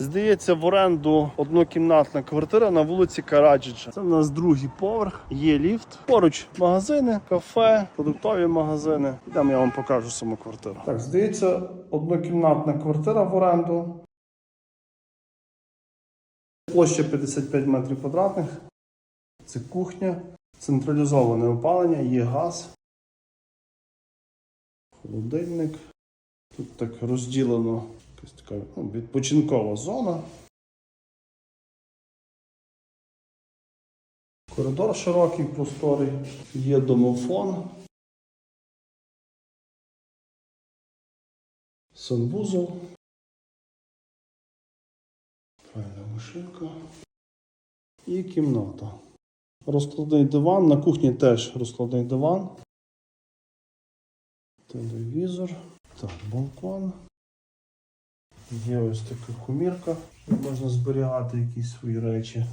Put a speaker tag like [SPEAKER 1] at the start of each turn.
[SPEAKER 1] Здається, в оренду однокімнатна квартира на вулиці Караджича. Це в нас другий поверх, є ліфт. Поруч магазини, кафе, продуктові магазини. Йдемо, я вам покажу саму квартиру. Так, здається, однокімнатна квартира в оренду. Площа 55 метрів квадратних. Це кухня, централізоване опалення, є газ, холодильник. Тут так розділено якась така ну, відпочинкова зона. Коридор широкий, просторий, є домофон. Санвузол. Правильна машинка. І кімната. Розкладний диван. На кухні теж розкладний диван. Телевізор. Так, балкон. Є ось така кумірка, де можна зберігати якісь свої речі.